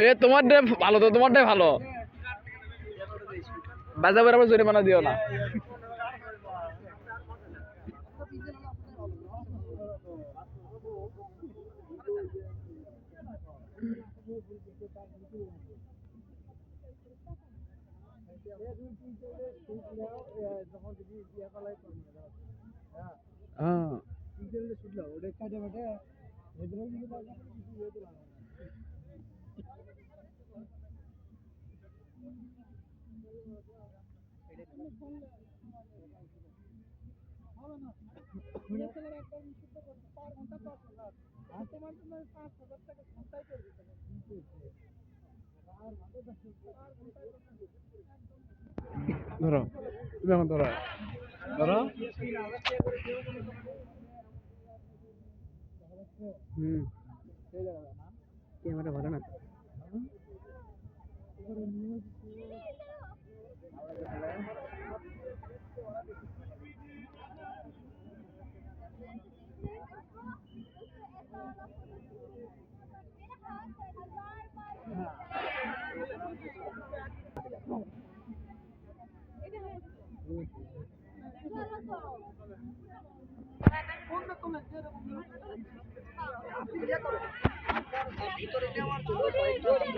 এ তোমারটাই ভালো তো তোমারটাই ভালো। বাজাবের আবার জরিমানা দিও না। হ্যাঁ। ধরো তুমি ধরো। ধরো। হুম। ক্যামেরা ভালো না ভিতরে নেওয়ার 这里出现了